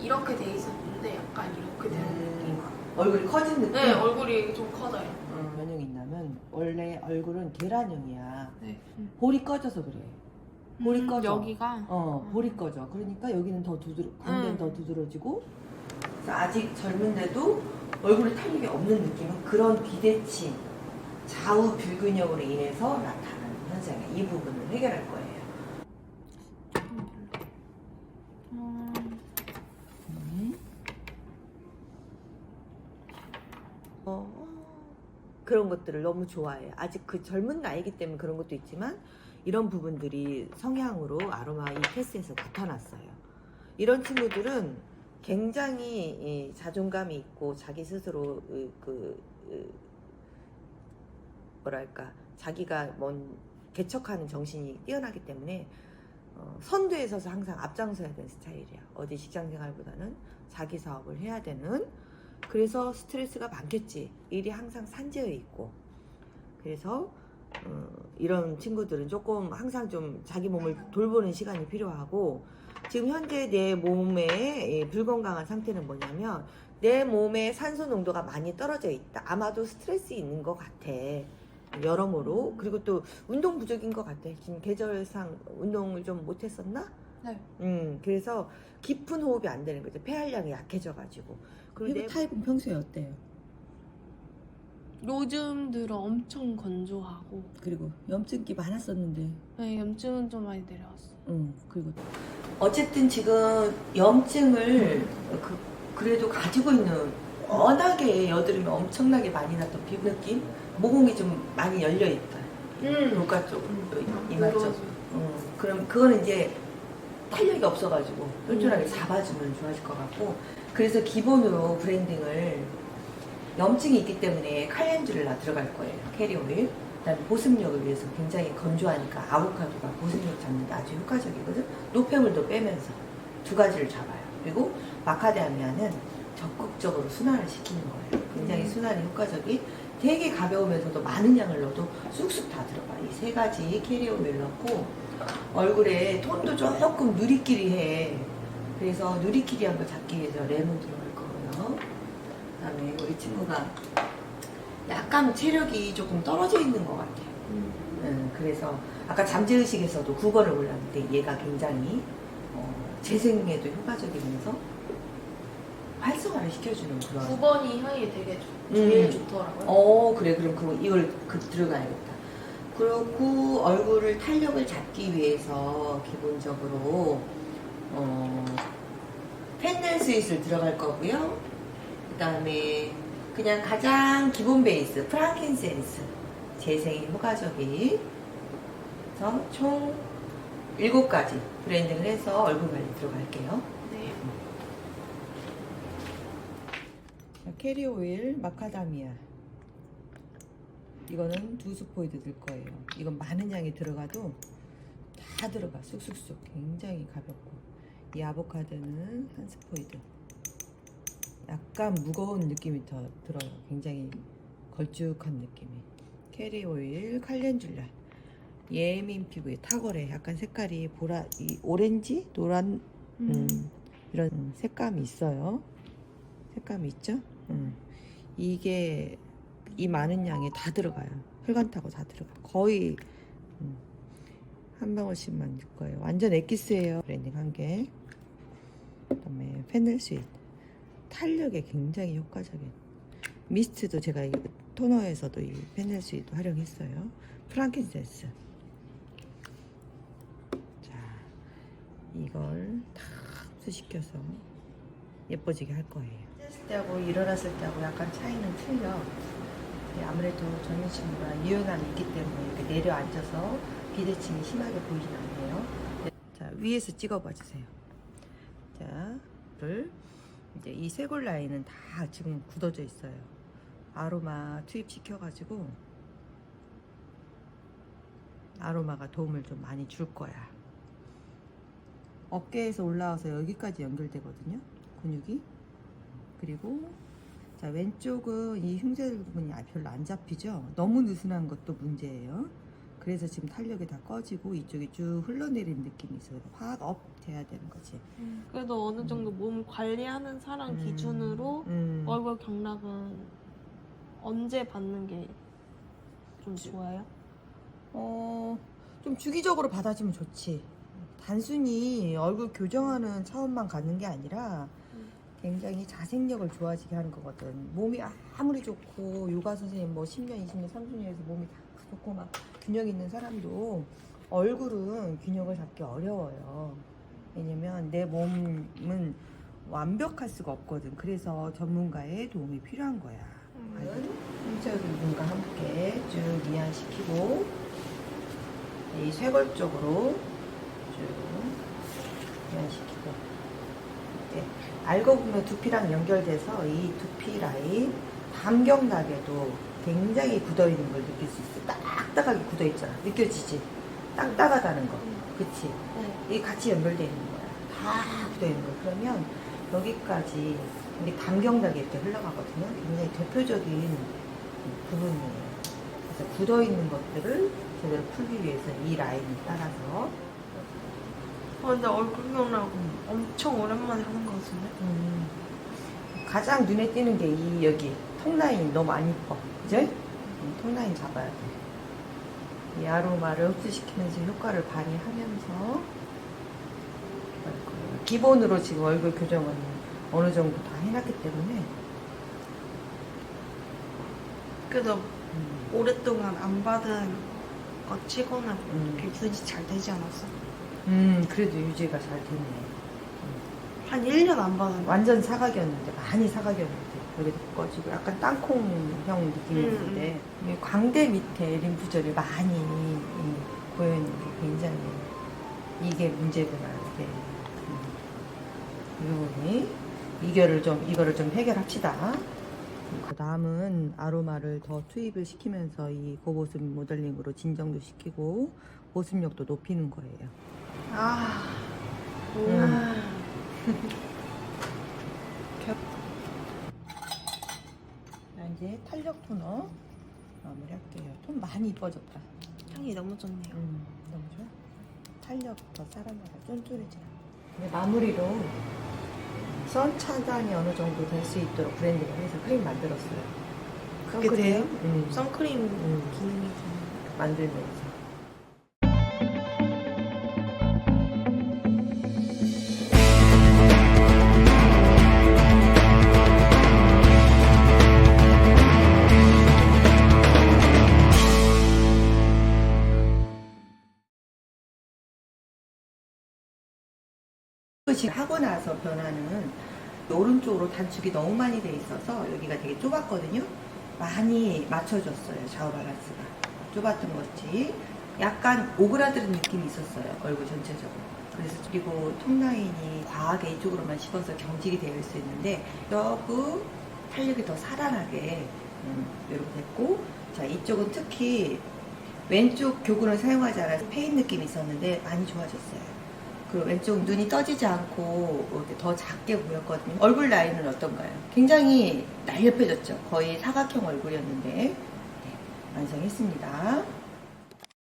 이렇게 돼 있었는데 약간 이렇게 되는 느낌. 음, 얼굴이 커진 느낌? 네, 얼굴이 좀 커져요. 음, 면역이 있냐면 원래 얼굴은 계란형이야. 네. 볼이 꺼져서 그래. 볼이 꺼져. 음, 여기가 어, 볼이 꺼져. 그러니까 여기는 더 두드러, 광대는 음. 더 두드러지고. 그래서 아직 젊은데도 얼굴에 탄력이 없는 느낌은 그런 비대칭, 좌우 불균형으로 인해서 나타나는 현상이에요. 이 부분을 해결할 거예요. 음, 음. 어, 그런 것들을 너무 좋아해요. 아직 그 젊은 나이기 때문에 그런 것도 있지만 이런 부분들이 성향으로 아로마 이 패스에서 나타났어요. 이런 친구들은 굉장히 이 자존감이 있고 자기 스스로 그 뭐랄까 자기가 뭔 개척하는 정신이 뛰어나기 때문에 어, 선두에 서서 항상 앞장서야 되는 스타일이야. 어디 직장 생활보다는 자기 사업을 해야 되는. 그래서 스트레스가 많겠지. 일이 항상 산재해 있고. 그래서 어, 이런 친구들은 조금 항상 좀 자기 몸을 돌보는 시간이 필요하고 지금 현재 내 몸의 이 불건강한 상태는 뭐냐면 내 몸에 산소 농도가 많이 떨어져 있다. 아마도 스트레스 있는 것 같아. 여러모로 그리고 또 운동 부족인 것 같아. 지금 계절상 운동을 좀 못했었나? 네. 음 그래서 깊은 호흡이 안 되는 거죠. 폐활량이 약해져가지고. 그리고 피부 타입은 평소에 어때요? 요즘 들어 엄청 건조하고 그리고 염증기 많았었는데, 네, 염증은 좀 많이 내려왔어. 응, 그리고 어쨌든 지금 염증을 그, 그래도 가지고 있는 워낙에 여드름이 엄청나게 많이 났던 피부 느낌 모공이 좀 많이 열려 있다 음. 볼가 쪽또 이마 쪽. 음, 그럼 그거는 이제 탄력이 없어가지고 쫀쫀하게 잡아주면 좋아질 것 같고 그래서 기본으로 브랜딩을 염증이 있기 때문에 칼렌듈라 들어갈 거예요 캐리오일. 그다음에 보습력을 위해서 굉장히 건조하니까 아보카도가 보습력 잡는 데 아주 효과적이거든. 노폐물도 빼면서 두 가지를 잡아요. 그리고 마카데미아는 적극적으로 순환을 시키는 거예요. 굉장히 음. 순환이 효과적이 되게 가벼우면서도 많은 양을 넣어도 쑥쑥 다 들어가 이 세 가지 캐리오일 넣고 얼굴에 톤도 조금 누리끼리 해 그래서 누리끼리 한번 잡기 위해서 레몬 들어갈 거고요 그다음에 우리 친구가 약간 체력이 조금 떨어져 있는 것 같아요. 음. 음, 그래서 아까 잠재의식에서도 9번을 올랐는데 얘가 굉장히 어, 재생에도 효과적이면서 활성화를 시켜주는 그런 9번이 향이 되게 좋, 음. 제일 좋더라고요. 어 그래 그럼 그거 이걸 그 들어가야겠다. 그리고 얼굴을 탄력을 잡기 위해서 기본적으로 어 펜넬 스윗을 들어갈 거고요. 그다음에 그냥 가장 기본 베이스 프랑킨센스 재생이 효과적인 그래서 총 7가지 브랜딩을 해서 얼굴 관리 들어갈게요. 네. 캐리 오일 마카다미아. 이거는 두 스포이드 들 거예요. 이건 많은 양이 들어가도 다 들어가. 쑥쑥쑥. 굉장히 가볍고. 이 아보카도는 한 스포이드. 약간 무거운 느낌이 더 들어요. 굉장히 걸쭉한 느낌이. 캐리 오일 칼렌듈라. 예민 피부에 탁월해. 약간 색깔이 보라 이 오렌지? 노란? 음, 이런 음, 색감이 있어요. 색감이 있죠? 음. 이게 이 많은 양이 다 들어가요. 혈관 타고 다 들어가. 거의 음, 한 방울씩만 넣을 거예요. 완전 엑기스예요. 브랜딩 한 개. 그다음에 페넬 스윗. 탄력에 굉장히 효과적인. 미스트도 제가 이 토너에서도 이 페넬 스윗 활용했어요. 프랑킨센스. 자, 이걸 다 흡수시켜서 예뻐지게 할 거예요. 했을 때하고 일어났을 때하고 약간 차이는 틀려. 네, 아무래도 젊은 친구가 유연함이 있기 때문에 이렇게 내려앉아서 비대칭이 심하게 보이진 않네요. 네, 자, 위에서 찍어봐 주세요. 자, 를 이제 이 쇄골 라인은 다 지금 굳어져 있어요. 아로마 투입시켜가지고 아로마가 도움을 좀 많이 줄 거야. 어깨에서 올라와서 여기까지 연결되거든요. 근육이. 그리고 자 왼쪽은 이 흉쇄 부분이 아, 별로 안 잡히죠. 너무 느슨한 것도 문제예요. 그래서 지금 탄력이 다 꺼지고 이쪽이 쭉 흘러내리는 느낌이 있어요. 확업 돼야 되는 거지. 그래도 어느 정도 몸 관리하는 사람 음. 기준으로 음. 얼굴 경락은 언제 받는 게 좀 좋아요? 어, 좀 주기적으로 받아주면 좋지. 단순히 얼굴 교정하는 차원만 갖는 게 아니라 음. 굉장히 자생력을 좋아지게 하는 거거든. 몸이 아무리 좋고 요가 선생님 뭐 10년, 20년, 30년에서 몸이 다 좋고 막 균형 있는 사람도 얼굴은 균형을 잡기 어려워요. 왜냐면 내 몸은 완벽할 수가 없거든. 그래서 전문가의 도움이 필요한 거야. 일자로 눈과 함께 쭉 이완시키고 이 쇄골 쪽으로 쭉 이완시키고 이렇게 알고 보면 두피랑 연결돼서 이 두피 라인 담경락에도 굉장히 굳어 있는 걸 느낄 수 있어. 딱딱하게 굳어 있잖아. 느껴지지? 딱딱하다는 거. 그치? 네. 이게 같이 연결되어 있는 거야. 다 굳어 있는 거야. 그러면 여기까지 우리 담경락이 이렇게 흘러가거든요. 굉장히 대표적인 부분이에요. 그래서 굳어 있는 것들을 제대로 풀기 위해서 이 라인을 따라서 아, 근데 얼굴 경락 엄청 오랜만에 하는 거 같은데? 음, 가장 눈에 띄는 게 이 여기 턱 라인 너무 안 이뻐. 그죠? 음, 턱 라인 잡아야 돼. 이 아로마를 흡수시키면서 효과를 발휘하면서. 기본으로 지금 얼굴 교정은 어느 정도 다 해놨기 때문에 그래도 음, 오랫동안 안 받은 것 치고는 음. 유지 잘 되지 않았어? 음, 그래도 유지가 잘 됐네. 한 1년 안거 완전 사각이었는데 많이 사각이었는데 여기도 꺼지고 약간 땅콩형 느낌이었는데 이 광대 밑에 림프절이 많이 이, 고여 있는 게 굉장히 이게 문제구나 이게 음. 이 부분이 이거를 좀 이거를 좀 해결합시다. 그 다음은 아로마를 더 투입을 시키면서 이 고보습 모델링으로 진정도 시키고 보습력도 높이는 거예요. 아, 음. 자, 이제 탄력 토너 마무리할게요. 톤 많이 이뻐졌다. 향이 너무 좋네요. 음, 너무 좋아. 탄력 더 살아나가 쫀쫀해지라. 근데 마무리로 선 차단이 어느 정도 될 수 있도록 브랜딩을 해서 크림 만들었어요. 선크림? 돼요? 음, 선크림 음. 기능이 있네. 만들면서. 지금 하고 나서 변화는 오른쪽으로 단축이 너무 많이 돼 있어서 여기가 되게 좁았거든요. 많이 맞춰줬어요. 좌우 밸런스가. 좁았던 거지. 약간 오그라드는 느낌이 있었어요. 얼굴 전체적으로. 그래서 그리고 톤 라인이 과하게 이쪽으로만 씹어서 경직이 되어 있을 수 있는데 여기 탄력이 더 살아나게 음, 이렇게 됐고 자 이쪽은 특히 왼쪽 교근을 사용하지 않아서 페인 느낌이 있었는데 많이 좋아졌어요. 그 왼쪽 눈이 떠지지 않고 더 작게 보였거든요. 얼굴 라인은 어떤가요? 굉장히 날렵해졌죠. 거의 사각형 얼굴이었는데 네, 완성했습니다.